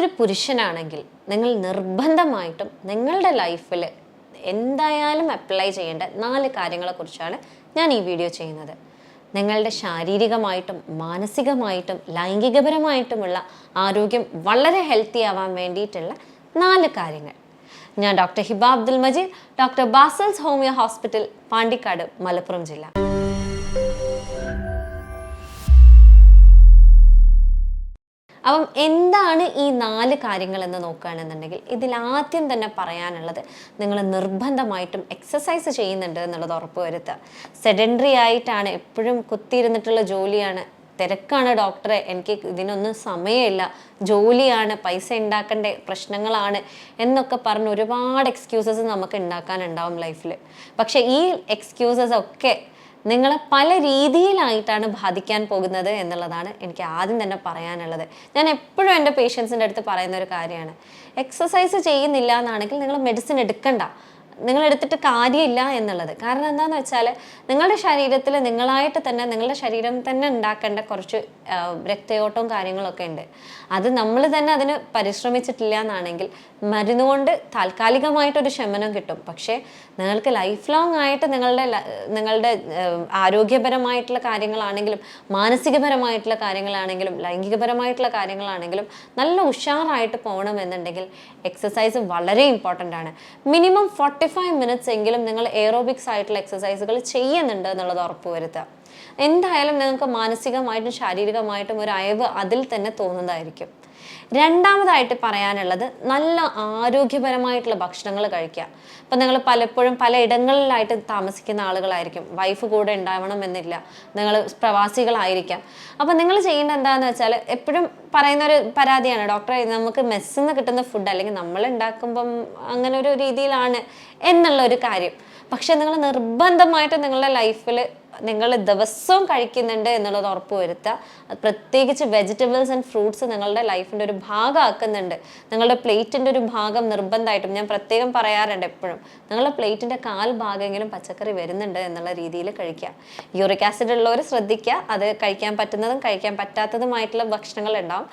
നിങ്ങളൊരു പുരുഷനാണെങ്കിൽ നിങ്ങൾ നിർബന്ധമായിട്ടും നിങ്ങളുടെ ലൈഫിൽ എന്തായാലും അപ്ലൈ ചെയ്യേണ്ട നാല് കാര്യങ്ങളെക്കുറിച്ചാണ് ഞാൻ ഈ വീഡിയോ ചെയ്യുന്നത്. നിങ്ങളുടെ ശാരീരികമായിട്ടും മാനസികമായിട്ടും ലൈംഗികപരമായിട്ടുമുള്ള ആരോഗ്യം വളരെ ഹെൽത്തി ആവാൻ വേണ്ടിയിട്ടുള്ള നാല് കാര്യങ്ങൾ. ഞാൻ doctor Hiba Abdul Majeed doctor Basils homeo hospital Pandikkad Malappuram ജില്ല. അപ്പം എന്താണ് ഈ നാല് കാര്യങ്ങൾ എന്ന് നോക്കുകയാണെന്നുണ്ടെങ്കിൽ ഇതിൽ ആദ്യം തന്നെ പറയാനുള്ളത് നിങ്ങൾ നിർബന്ധമായിട്ടും എക്സസൈസ് ചെയ്യുന്നുണ്ട് എന്നുള്ളത് ഉറപ്പുവരുത്തുക സെഡൻഡറി ആയിട്ടാണ് എപ്പോഴും കുത്തിയിരുന്നിട്ടുള്ള ജോലിയാണ്. തിരക്കാണ് ഡോക്ടറെ. എനിക്ക് ഇതിനൊന്നും സമയമില്ല. ജോലിയാണ്. പൈസ ഉണ്ടാക്കേണ്ട. പ്രശ്നങ്ങളാണ് എന്നൊക്കെ പറഞ്ഞ് ഒരുപാട് എക്സ്ക്യൂസസ് നമുക്ക് ഉണ്ടാക്കാനുണ്ടാവും ലൈഫിൽ പക്ഷേ ഈ എക്സ്ക്യൂസസ് ഒക്കെ നിങ്ങളെ പല രീതിയിലായിട്ടാണ് ബാധിക്കാൻ പോകുന്നത് എന്നുള്ളതാണ് എനിക്ക് ആദ്യം തന്നെ പറയാനുള്ളത്. ഞാൻ എപ്പോഴും എന്റെ പേഷ്യൻസിന്റെ അടുത്ത് പറയുന്ന ഒരു കാര്യമാണ്. എക്സസൈസ് ചെയ്യുന്നില്ല എന്നാണെങ്കിൽ നിങ്ങൾ മെഡിസിൻ എടുക്കണ്ട. നിങ്ങൾ എടുത്തിട്ട് കാര്യമില്ല എന്നുള്ളത്. കാരണം എന്താണെന്ന് വെച്ചാൽ നിങ്ങളുടെ ശരീരത്തിൽ നിങ്ങളായിട്ട് തന്നെ നിങ്ങളുടെ ശരീരം തന്നെ ഉണ്ടാക്കേണ്ട കുറച്ച് രക്തയോട്ടവും കാര്യങ്ങളൊക്കെ ഉണ്ട്. അത് നമ്മൾ തന്നെ അതിന് പരിശ്രമിച്ചിട്ടില്ല എന്നാണെങ്കിൽ മരുന്ന് കൊണ്ട് താൽക്കാലികമായിട്ടൊരു ശമനം കിട്ടും. പക്ഷേ നിങ്ങൾക്ക് ലൈഫ് ലോങ് ആയിട്ട് നിങ്ങളുടെ നിങ്ങളുടെ ആരോഗ്യപരമായിട്ടുള്ള കാര്യങ്ങളാണെങ്കിലും മാനസികപരമായിട്ടുള്ള കാര്യങ്ങളാണെങ്കിലും ലൈംഗികപരമായിട്ടുള്ള കാര്യങ്ങളാണെങ്കിലും നല്ല ഉഷാറായിട്ട് പോകണമെന്നുണ്ടെങ്കിൽ എക്സസൈസ് വളരെ ഇമ്പോർട്ടന്റ് ആണ്. മിനിമം ഫോർട്ടി ഫൈവ് മിനിറ്റ്സ് എങ്കിലും നിങ്ങൾ എയറോബിക്സ് ആയിട്ടുള്ള എക്സസൈസുകൾ ചെയ്യുന്നുണ്ട് എന്നുള്ളത് ഉറപ്പുവരുത്തുക എന്തായാലും നിങ്ങൾക്ക് മാനസികമായിട്ടും ശാരീരികമായിട്ടും ഒരു അയവ് അതിൽ തന്നെ തോന്നുന്നതായിരിക്കും. രണ്ടാമതായിട്ട് പറയാനുള്ളത് നല്ല ആരോഗ്യപരമായിട്ടുള്ള ഭക്ഷണങ്ങൾ കഴിക്കുക. ഇപ്പം നിങ്ങൾ പലപ്പോഴും പല ഇടങ്ങളിലായിട്ട് താമസിക്കുന്ന ആളുകളായിരിക്കും. വൈഫ് കൂടെ ഉണ്ടാവണം എന്നില്ല നിങ്ങൾ പ്രവാസികളായിരിക്കാം. അപ്പം നിങ്ങൾ ചെയ്യേണ്ട എന്താണെന്ന് വെച്ചാൽ എപ്പോഴും പറയുന്ന ഒരു പരാതിയാണ്. ഡോക്ടറെ നമുക്ക് മെസ്സിൽ നിന്ന് കിട്ടുന്ന ഫുഡ് അല്ലെങ്കിൽ നമ്മൾ ഉണ്ടാക്കുമ്പം അങ്ങനെ ഒരു രീതിയിലാണ് എന്നുള്ള ഒരു കാര്യം. പക്ഷെ നിങ്ങൾ നിർബന്ധമായിട്ട് നിങ്ങളുടെ ലൈഫിൽ നിങ്ങൾ ദിവസവും കഴിക്കുന്നുണ്ട് എന്നുള്ളത് ഉറപ്പ് വരുത്തുക. പ്രത്യേകിച്ച് വെജിറ്റബിൾസ് ആൻഡ് ഫ്രൂട്ട്സ് നിങ്ങളുടെ ലൈഫിന്റെ ഒരു ഭാഗമാക്കുന്നുണ്ട്. നിങ്ങളുടെ പ്ലേറ്റിന്റെ ഒരു ഭാഗം നിർബന്ധമായിട്ടും ഞാൻ പ്രത്യേകം പറയാറുണ്ട് എപ്പോഴും. നിങ്ങളുടെ പ്ലേറ്റിന്റെ കാൽ ഭാഗമെങ്കിലും പച്ചക്കറി വരുന്നുണ്ട് എന്നുള്ള രീതിയിൽ കഴിക്കുക. യൂറിക് ആസിഡ് ഉള്ളവർ ശ്രദ്ധിക്കുക. അത് കഴിക്കാൻ പറ്റുന്നതും കഴിക്കാൻ പറ്റാത്തതുമായിട്ടുള്ള ഭക്ഷണങ്ങൾ ഉണ്ടാവും.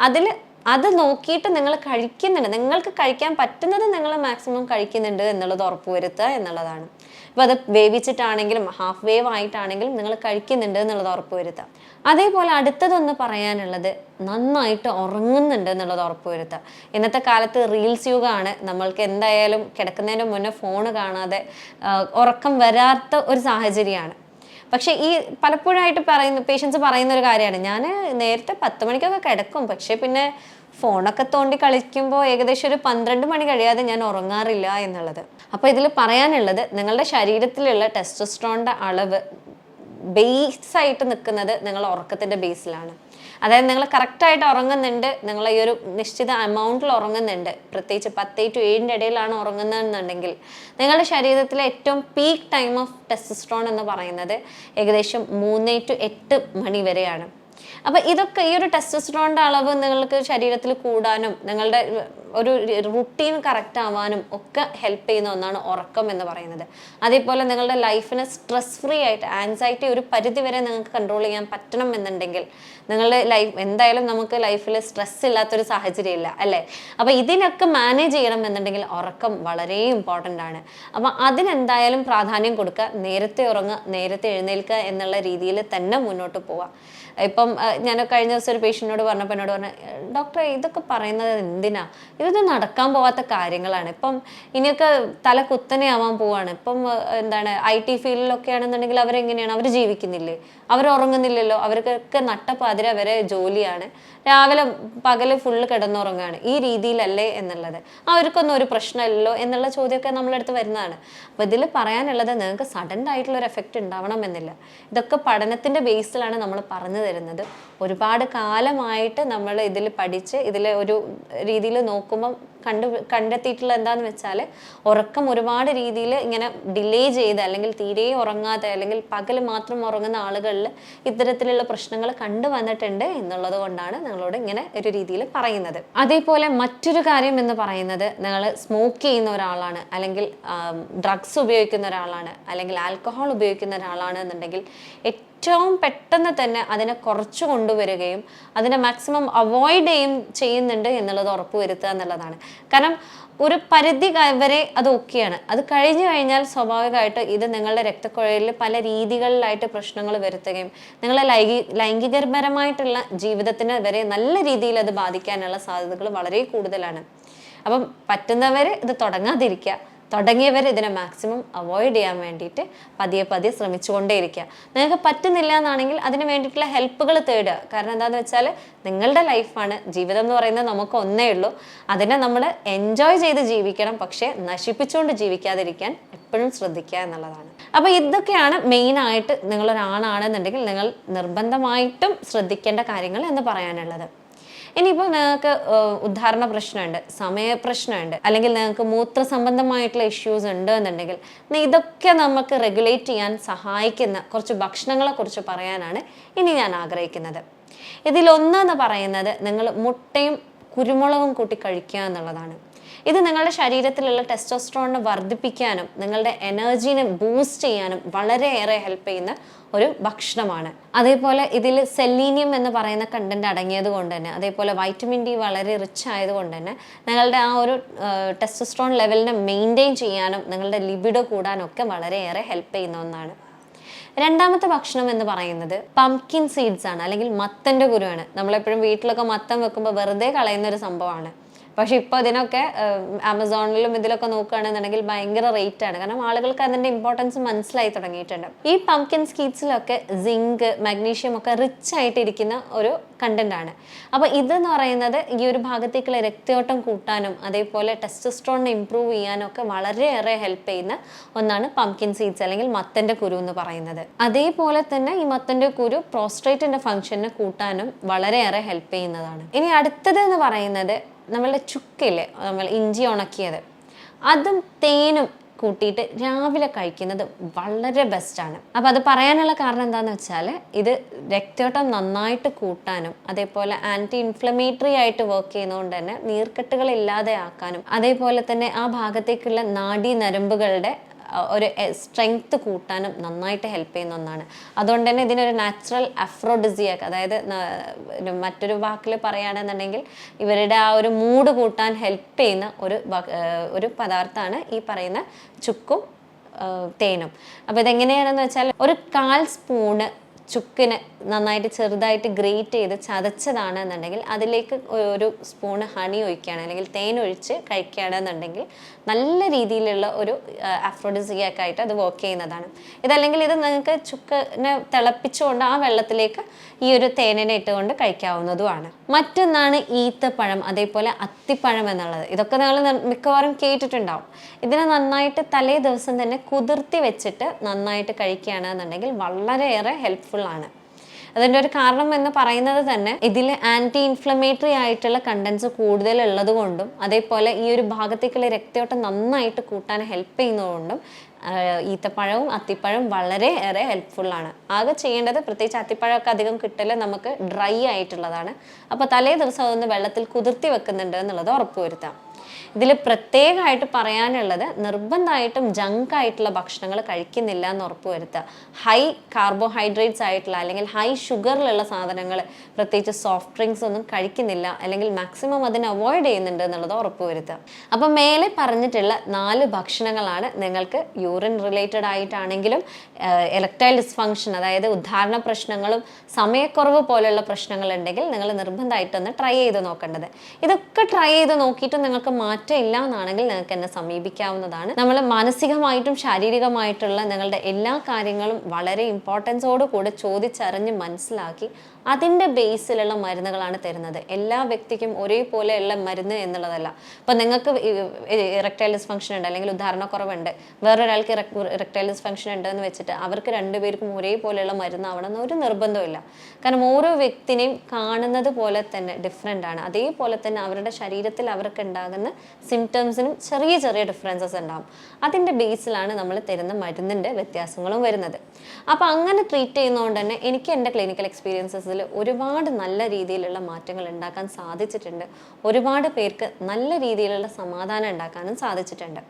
അതിൽ അത് നോക്കിയിട്ട് നിങ്ങൾ കഴിക്കുന്നുണ്ട്. നിങ്ങൾക്ക് കഴിക്കാൻ പറ്റുന്നത് നിങ്ങൾ മാക്സിമം കഴിക്കുന്നുണ്ട് എന്നുള്ളത് ഉറപ്പുവരുത്തുക എന്നുള്ളതാണ്. അപ്പോൾ അത് വേവിച്ചിട്ടാണെങ്കിലും ഹാഫ് വേവ് ആയിട്ടാണെങ്കിലും നിങ്ങൾ കഴിക്കുന്നുണ്ട് എന്നുള്ളത് ഉറപ്പുവരുത്തുക അതേപോലെ അടുത്തതൊന്ന് പറയാനുള്ളത് നന്നായിട്ട് ഉറങ്ങുന്നുണ്ട് എന്നുള്ളത് ഉറപ്പുവരുത്തുക ഇന്നത്തെ കാലത്ത് റീൽസ് യുഗമാണ്. നമ്മൾക്ക് എന്തായാലും കിടക്കുന്നതിന് മുന്നേ ഫോണ് കാണാതെ ഉറക്കം വരാത്ത ഒരു സാഹചര്യമാണ്. പക്ഷേ ഈ പലപ്പോഴായിട്ട് പറയുന്ന പേഷ്യൻസ് പറയുന്ന ഒരു കാര്യമാണ്. ഞാൻ നേരത്തെ പത്ത് മണിക്കൊക്കെ കിടക്കും. പക്ഷേ പിന്നെ ഫോണൊക്കെ തോണ്ടി കളിക്കുമ്പോൾ ഏകദേശം ഒരു പന്ത്രണ്ട് മണി കഴിയാതെ ഞാൻ ഉറങ്ങാറില്ല എന്നുള്ളത്. അപ്പോൾ ഇതിൽ പറയാനുള്ളത് നിങ്ങളുടെ ശരീരത്തിലുള്ള ടെസ്റ്റോസ്ട്രോണിന്റെ അളവ് ബേസ് ആയിട്ട് നിൽക്കുന്നത് നിങ്ങൾ ഉറക്കത്തിന്റെ ബേസിലാണ് അതായത് നിങ്ങൾ കറക്റ്റായിട്ട് ഉറങ്ങുന്നുണ്ട് നിങ്ങൾ ഈ ഒരു നിശ്ചിത എമൗണ്ടിൽ ഉറങ്ങുന്നുണ്ട്. പ്രത്യേകിച്ച് പത്തേ ടു ഏഴിന്റെ ഇടയിലാണ് ഉറങ്ങുന്നതെന്നുണ്ടെങ്കിൽ നിങ്ങളുടെ ശരീരത്തിലെ ഏറ്റവും പീക്ക് ടൈം ഓഫ് ടെസ്റ്റോസ്ട്രോൺ എന്ന് പറയുന്നത് ഏകദേശം മൂന്നേ ടു എട്ട് മണി വരെയാണ്. അപ്പോൾ ഇതൊക്കെ ഈ ഒരു ടെസ്റ്റോസ്ട്രോണിന്റെ അളവ് നിങ്ങൾക്ക് ശരീരത്തിൽ കൂടാനും നിങ്ങളുടെ ഒരു റുട്ടീൻ കറക്റ്റ് ആവാനും ഒക്കെ ഹെൽപ്പ് ചെയ്യുന്ന ഒന്നാണ് ഉറക്കം എന്ന് പറയുന്നത്. അതേപോലെ നിങ്ങളുടെ ലൈഫിനെ സ്ട്രെസ് ഫ്രീ ആയിട്ട് ആൻസൈറ്റി ഒരു പരിധി വരെ നിങ്ങൾക്ക് കൺട്രോൾ ചെയ്യാൻ പറ്റണം എന്നുണ്ടെങ്കിൽ നിങ്ങളുടെ ലൈഫ് എന്തായാലും നമുക്ക് ലൈഫിൽ സ്ട്രെസ് ഇല്ലാത്തൊരു സാഹചര്യം ഇല്ല അല്ലേ? അപ്പോൾ ഇതിനൊക്കെ മാനേജ് ചെയ്യണം എന്നുണ്ടെങ്കിൽ ഉറക്കം വളരെ ഇമ്പോർട്ടന്റ് ആണ്. അപ്പോൾ അതിനെന്തായാലും പ്രാധാന്യം കൊടുക്കുക നേരത്തെ ഉറങ്ങുക നേരത്തെ എഴുന്നേൽക്കുക എന്നുള്ള രീതിയിൽ തന്നെ മുന്നോട്ട് പോവുക. ഇപ്പം ഞാൻ കഴിഞ്ഞ ദിവസം ഒരു പേഷ്യന്റിനോട് പറഞ്ഞപ്പോൾ എന്നോട് പറഞ്ഞു ഡോക്ടറെ ഇതൊക്കെ പറയുന്നത് എന്തിനാ? ഇതൊന്നും നടക്കാൻ പോവാത്ത കാര്യങ്ങളാണ്. ഇപ്പം ഇനിയൊക്കെ തല കുത്തനെ ആവാൻ പോവാണ്. ഇപ്പം എന്താണ് ഐ ടി ഫീൽഡിലൊക്കെ ആണെന്നുണ്ടെങ്കിൽ അവരെങ്ങനെയാണ്? അവർ ജീവിക്കുന്നില്ലേ? അവർ ഉറങ്ങുന്നില്ലല്ലോ അവർക്കൊക്കെ നട്ടപ്പാതിര വരെ ജോലിയാണ്. രാവിലെ പകൽ ഫുള്ള് കിടന്നുറങ്ങുകയാണ് ഈ രീതിയിലല്ലേ എന്നുള്ളത്. അവർക്കൊന്നും ഒരു പ്രശ്നമില്ലല്ലോ എന്നുള്ള ചോദ്യമൊക്കെ നമ്മളടുത്ത് വരുന്നതാണ്. അപ്പോൾ ഇതിൽ പറയാനുള്ളത് നിങ്ങൾക്ക് സഡൻ ആയിട്ടുള്ള ഒരു എഫക്റ്റ് ഉണ്ടാവണം എന്നില്ല. ഇതൊക്കെ പഠനത്തിന്റെ ബേസിലാണ് നമ്മൾ പറഞ്ഞു തരുന്നത് ഒരുപാട് കാലമായിട്ട് നമ്മൾ ഇതിൽ പഠിച്ച് ഇതിൽ ഒരു രീതിയിൽ നോക്കുമ്പം കണ്ടു കണ്ടെത്തിയിട്ടുള്ള എന്താന്ന് വെച്ചാൽ ഉറക്കം ഒരുപാട് രീതിയിൽ ഇങ്ങനെ ഡിലേ ചെയ്ത് അല്ലെങ്കിൽ തീരെ ഉറങ്ങാതെ അല്ലെങ്കിൽ പകൽ മാത്രം ഉറങ്ങുന്ന ആളുകളിൽ ഇത്തരത്തിലുള്ള പ്രശ്നങ്ങൾ കണ്ടുവന്നിട്ടുണ്ട് എന്നുള്ളത് കൊണ്ടാണ് നിങ്ങളോട് ഇങ്ങനെ ഒരു രീതിയിൽ പറയുന്നത്. അതേപോലെ മറ്റൊരു കാര്യം എന്ന് പറയുന്നത് നിങ്ങൾ സ്മോക്ക് ചെയ്യുന്ന ഒരാളാണ് അല്ലെങ്കിൽ ഡ്രഗ്സ് ഉപയോഗിക്കുന്ന ഒരാളാണ് അല്ലെങ്കിൽ ആൽക്കഹോൾ ഉപയോഗിക്കുന്ന ഒരാളാണ് എന്നുണ്ടെങ്കിൽ ഏറ്റവും പെട്ടെന്ന് തന്നെ അതിനെ കുറച്ച് കൊണ്ടുവരികയും അതിനെ മാക്സിമം അവോയ്ഡ് ചെയ്യും ചെയ്യുന്നുണ്ട് എന്നുള്ളത് ഉറപ്പുവരുത്തുക എന്നുള്ളതാണ്. കാരണം ഒരു പരിധി വരെ അത് ഓക്കെയാണ് അത് കഴിഞ്ഞു കഴിഞ്ഞാൽ സ്വാഭാവികമായിട്ട് ഇത് നിങ്ങളുടെ രക്തക്കുഴലിൽ പല രീതികളിലായിട്ട് പ്രശ്നങ്ങൾ വരുത്തുകയും നിങ്ങളെ ലൈംഗി ലൈംഗികപരമായിട്ടുള്ള ജീവിതത്തിന് വരെ നല്ല രീതിയിൽ അത് ബാധിക്കാനുള്ള സാധ്യതകൾ വളരെ കൂടുതലാണ്. അപ്പം പറ്റുന്നവർ ഇത് തുടങ്ങാതിരിക്കുക. തുടങ്ങിയവർ ഇതിനെ മാക്സിമം അവോയ്ഡ് ചെയ്യാൻ വേണ്ടിയിട്ട് പതിയെ പതിയെ ശ്രമിച്ചുകൊണ്ടേയിരിക്കുക. നിങ്ങൾക്ക് പറ്റുന്നില്ല എന്നാണെങ്കിൽ അതിന് വേണ്ടിയിട്ടുള്ള ഹെൽപ്പുകൾ തേടുക. കാരണം എന്താണെന്ന് വെച്ചാൽ നിങ്ങളുടെ ലൈഫാണ് ജീവിതം എന്ന് പറയുന്നത് നമുക്ക് ഒന്നേ ഉള്ളൂ. അതിനെ നമ്മൾ എൻജോയ് ചെയ്ത് ജീവിക്കണം. പക്ഷേ നശിപ്പിച്ചുകൊണ്ട് ജീവിക്കാതിരിക്കാൻ എപ്പോഴും ശ്രദ്ധിക്കുക എന്നുള്ളതാണ്. അപ്പോൾ ഇതൊക്കെയാണ് മെയിനായിട്ട് നിങ്ങളൊരാണാണെന്നുണ്ടെങ്കിൽ നിങ്ങൾ നിർബന്ധമായിട്ടും ശ്രദ്ധിക്കേണ്ട കാര്യങ്ങൾ എന്ന് പറയാനുള്ളത്. ഇനിയിപ്പോൾ നിങ്ങൾക്ക് ഉദ്ധാരണ പ്രശ്നമുണ്ട് സമയ പ്രശ്നമുണ്ട് അല്ലെങ്കിൽ നിങ്ങൾക്ക് മൂത്ര സംബന്ധമായിട്ടുള്ള ഇഷ്യൂസ് ഉണ്ട് എന്നുണ്ടെങ്കിൽ ഇതൊക്കെ നമുക്ക് റെഗുലേറ്റ് ചെയ്യാൻ സഹായിക്കുന്ന കുറച്ച് ഭക്ഷണങ്ങളെ കുറിച്ച് പറയാനാണ് ഇനി ഞാൻ ആഗ്രഹിക്കുന്നത്. ഇതിലൊന്നെന്ന് പറയുന്നത് നിങ്ങൾ മുട്ടയും കുരുമുളകും കൂട്ടി കഴിക്കുക എന്നുള്ളതാണ്. ഇത് നിങ്ങളുടെ ശരീരത്തിലുള്ള ടെസ്റ്റോസ്ട്രോണിനെ വർദ്ധിപ്പിക്കാനും നിങ്ങളുടെ എനർജീനെ ബൂസ്റ്റ് ചെയ്യാനും വളരെയേറെ ഹെൽപ്പ് ചെയ്യുന്ന ഒരു ഭക്ഷണമാണ്. അതേപോലെ ഇതിൽ സെല്ലീനിയം എന്ന് പറയുന്ന കണ്ടന്റ് അടങ്ങിയത് കൊണ്ട് തന്നെ അതേപോലെ വൈറ്റമിൻ ഡി വളരെ റിച്ച് ആയതുകൊണ്ട് തന്നെ നിങ്ങളുടെ ആ ഒരു ടെസ്റ്റോസ്ട്രോൺ ലെവലിനെ മെയിന്റെയിൻ ചെയ്യാനും നിങ്ങളുടെ ലിബിഡോ കൂടാനൊക്കെ വളരെയേറെ ഹെൽപ്പ് ചെയ്യുന്ന ഒന്നാണ്. രണ്ടാമത്തെ ഭക്ഷണം എന്ന് പറയുന്നത് പംകിൻ സീഡ്സ് ആണ് അല്ലെങ്കിൽ മത്തന്റെ കുരുവാണ്. നമ്മളെപ്പോഴും വീട്ടിലൊക്കെ മത്തം വെക്കുമ്പോൾ വെറുതെ കളയുന്ന ഒരു സംഭവമാണ്. പക്ഷെ ഇപ്പോൾ ഇതിനൊക്കെ ആമസോണിലും ഇതിലൊക്കെ നോക്കുകയാണെന്നുണ്ടെങ്കിൽ ഭയങ്കര റേറ്റ് ആണ്. കാരണം ആളുകൾക്ക് അതിന്റെ ഇമ്പോർട്ടൻസ് മനസ്സിലായി തുടങ്ങിയിട്ടുണ്ട്. ഈ പംകിൻ സ്കീറ്റ്സിലൊക്കെ സിങ്ക് മഗ്നീഷ്യം ഒക്കെ റിച്ച് ആയിട്ടിരിക്കുന്ന ഒരു കണ്ടന്റ് ആണ്. അപ്പോൾ ഇതെന്ന് പറയുന്നത് ഈ ഒരു ഭാഗത്തേക്കുള്ള രക്തയോട്ടം കൂട്ടാനും അതേപോലെ ടെസ്റ്റസ്ട്രോണിനെ ഇമ്പ്രൂവ് ചെയ്യാനും ഒക്കെ വളരെയേറെ ഹെൽപ്പ് ചെയ്യുന്ന ഒന്നാണ് പംകിൻ സീഡ്സ് അല്ലെങ്കിൽ മത്തന്റെ കുരു എന്ന് പറയുന്നത്. അതേപോലെ തന്നെ ഈ മത്തന്റെ കുരു പ്രോസ്ട്രേറ്റിന്റെ ഫംഗ്ഷനെ കൂട്ടാനും വളരെയേറെ ഹെൽപ്പ് ചെയ്യുന്നതാണ്. ഇനി അടുത്തത് എന്ന് പറയുന്നത് നമ്മളുടെ ചുക്കില്ലേ നമ്മൾ ഇഞ്ചി ഉണക്കിയത്. അതും തേനും കൂട്ടിയിട്ട് രാവിലെ കഴിക്കുന്നത് വളരെ ബെസ്റ്റാണ് അപ്പോൾ അത് പറയാനുള്ള കാരണം എന്താണെന്ന് വെച്ചാൽ ഇത് രക്തയോട്ടം നന്നായിട്ട് കൂട്ടാനും അതേപോലെ ആന്റി ഇൻഫ്ലമേറ്ററി ആയിട്ട് വർക്ക് ചെയ്യുന്നതുകൊണ്ട് തന്നെ നീർക്കെട്ടുകൾ ഇല്ലാതെ ആക്കാനും അതേപോലെ തന്നെ ആ ഭാഗത്തേക്കുള്ള നാഡീ നരമ്പുകളുടെ ഒരു സ്ട്രെങ്ത് കൂട്ടാനും നന്നായിട്ട് ഹെൽപ്പ് ചെയ്യുന്ന ഒന്നാണ്. അതുകൊണ്ട് തന്നെ ഇതിനൊരു നാച്ചുറൽ അഫ്രോഡിസിയാക്ക് അതായത് മറ്റൊരു വാക്കിൽ പറയുകയാണെന്നുണ്ടെങ്കിൽ ഇവരുടെ ആ ഒരു മൂഡ് കൂട്ടാൻ ഹെൽപ്പ് ചെയ്യുന്ന ഒരു ഒരു പദാർത്ഥമാണ് ഈ പറയുന്ന ചുക്കും തേനും. അപ്പോൾ ഇതെങ്ങനെയാണെന്ന് വെച്ചാൽ ഒരു കാൽ സ്പൂണ് ചുക്കിന് നന്നായിട്ട് ചെറുതായിട്ട് ഗ്രേറ്റ് ചെയ്ത് ചതച്ചതാണ് എന്നുണ്ടെങ്കിൽ അതിലേക്ക് ഒരു സ്പൂണ് ഹണി ഒഴിക്കുകയാണ്. അല്ലെങ്കിൽ തേൻ ഒഴിച്ച് കഴിക്കുകയാണെന്നുണ്ടെങ്കിൽ നല്ല രീതിയിലുള്ള ഒരു അഫ്രോഡിസിയാക്ക് ആയിട്ട് അത് വർക്ക് ചെയ്യുന്നതാണ്. ഇതല്ലെങ്കിൽ ഇത് നിങ്ങൾക്ക് ചുക്കനെ തിളപ്പിച്ചുകൊണ്ട് ആ വെള്ളത്തിലേക്ക് ഈ ഒരു തേനിനെ ഇട്ടുകൊണ്ട് കഴിക്കാവുന്നതുമാണ്. മറ്റൊന്നാണ് ഈത്തപ്പഴം അതേപോലെ അത്തിപ്പഴം എന്നുള്ളത്. ഇതൊക്കെ നിങ്ങൾ മിക്കവാറും കേട്ടിട്ടുണ്ടാവും. ഇതിനെ നന്നായിട്ട് തലേ ദിവസം തന്നെ കുതിർത്തി വെച്ചിട്ട് നന്നായിട്ട് കഴിക്കുകയാണെന്നുണ്ടെങ്കിൽ വളരെയേറെ ഹെൽപ്ഫുൾ ആണ്. അതിന്റെ ഒരു കാരണം എന്ന് പറയുന്നത് തന്നെ ഇതിൽ ആന്റി ഇൻഫ്ലമേറ്ററി ആയിട്ടുള്ള കണ്ടൻസ് കൂടുതൽ കൊണ്ടും അതേപോലെ ഈ ഒരു ഭാഗത്തേക്കുള്ള രക്തയോട്ടം നന്നായിട്ട് കൂട്ടാൻ ഹെൽപ്പ് ചെയ്യുന്നതുകൊണ്ടും ഈത്തപ്പഴവും അത്തിപ്പഴവും വളരെ ഏറെ ഹെൽപ്ഫുൾ ആണ്. ആകെ ചെയ്യേണ്ടത് പ്രത്യേകിച്ച് അത്തിപ്പഴമൊക്കെ അധികം കിട്ടൽ നമുക്ക് ഡ്രൈ ആയിട്ടുള്ളതാണ്. അപ്പോൾ തലേ ദിവസം അതൊന്ന് വെള്ളത്തിൽ കുതിർത്തി വെക്കുന്നുണ്ട് എന്നുള്ളത് ഉറപ്പുവരുത്താം. ഇതിൽ പ്രത്യേകമായിട്ട് പറയാനുള്ളത് നിർബന്ധമായിട്ടും ജങ്ക് ആയിട്ടുള്ള ഭക്ഷണങ്ങൾ കഴിക്കുന്നില്ല എന്ന് ഉറപ്പുവരുത്തുക. ഹൈ കാർബോഹൈഡ്രേറ്റ്സ് ആയിട്ടുള്ള അല്ലെങ്കിൽ ഹൈ ഷുഗറിലുള്ള സാധനങ്ങൾ പ്രത്യേകിച്ച് സോഫ്റ്റ് ഡ്രിങ്ക്സ് ഒന്നും കഴിക്കുന്നില്ല അല്ലെങ്കിൽ മാക്സിമം അതിനെ അവോയ്ഡ് ചെയ്യുന്നുണ്ട് എന്നുള്ളത് ഉറപ്പുവരുത്തുക. അപ്പം മേലെ പറഞ്ഞിട്ടുള്ള നാല് ഭക്ഷണങ്ങളാണ് നിങ്ങൾക്ക് യൂറിൻ റിലേറ്റഡ് ആയിട്ടാണെങ്കിലും ഇലക്ട്രൈൽ ഡിസ്ഫങ്ഷൻ അതായത് ഉദ്ധാരണ പ്രശ്നങ്ങളും സമയക്കുറവ് പോലെയുള്ള പ്രശ്നങ്ങളുണ്ടെങ്കിൽ നിങ്ങൾ നിർബന്ധമായിട്ടൊന്ന് ട്രൈ ചെയ്ത് നോക്കേണ്ടത്. ഇതൊക്കെ ട്രൈ ചെയ്ത് നോക്കിയിട്ട് നിങ്ങൾക്ക് മാറ്റം ഇല്ല എന്നാണെങ്കിൽ നിങ്ങൾക്ക് എന്നെ സമീപിക്കാവുന്നതാണ്. നമ്മൾ മാനസികമായിട്ടും ശാരീരികമായിട്ടുള്ള നിങ്ങളുടെ എല്ലാ കാര്യങ്ങളും വളരെ ഇമ്പോർട്ടൻസോട് കൂടെ ചോദിച്ചറിഞ്ഞ് മനസ്സിലാക്കി അതിന്റെ ബേസിലുള്ള മരുന്നുകളാണ് തരുന്നത്. എല്ലാ വ്യക്തിക്കും ഒരേപോലെയുള്ള മരുന്ന് എന്നുള്ളതല്ല. ഇപ്പം നിങ്ങൾക്ക് ഇറക്ടൈൽ ഡിസ്ഫങ്ഷൻ ഉണ്ട് അല്ലെങ്കിൽ ഉദാഹരണക്കുറവുണ്ട്. വേറൊരാൾക്ക് ഇറക്ടൈൽ ഡിസ്ഫങ്ഷൻ ഉണ്ട് എന്ന് വെച്ചിട്ട് അവർക്ക് രണ്ടുപേർക്കും ഒരേപോലെയുള്ള മരുന്നാവണം എന്ന് ഒരു നിർബന്ധമില്ല കാരണം ഓരോ വ്യക്തിനെയും കാണുന്നത് പോലെ തന്നെ ഡിഫറെന്റ് ആണ്. അതേപോലെ തന്നെ അവരുടെ ശരീരത്തിൽ അവർക്ക് ഉണ്ടാകുന്ന സിംറ്റംസിനും ചെറിയ ചെറിയ ഡിഫറൻസസ് ഉണ്ടാകും അതിന്റെ ബേസിലാണ് നമ്മൾ തരുന്ന മരുന്നിന്റെ വ്യത്യാസങ്ങളും വരുന്നത്. അപ്പോൾ അങ്ങനെ ട്രീറ്റ് ചെയ്യുന്നതുകൊണ്ട് തന്നെ എനിക്ക് എന്റെ ക്ലിനിക്കൽ എക്സ്പീരിയൻസസിൽ ഒരുപാട് നല്ല രീതിയിലുള്ള മാറ്റങ്ങൾ ഉണ്ടാക്കാൻ സാധിച്ചിട്ടുണ്ട്. ഒരുപാട് പേർക്ക് നല്ല രീതിയിലുള്ള സമാധാനം ഉണ്ടാക്കാനും സാധിച്ചിട്ടുണ്ട്.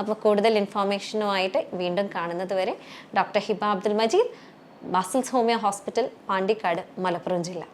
അപ്പോൾ കൂടുതൽ ഇൻഫോർമേഷനുമായിട്ട് വീണ്ടും കാണുന്നത് വരെ doctor Hiba Abdul Majeed Basils homeo hospital Pandikkad Malappuram ജില്ല.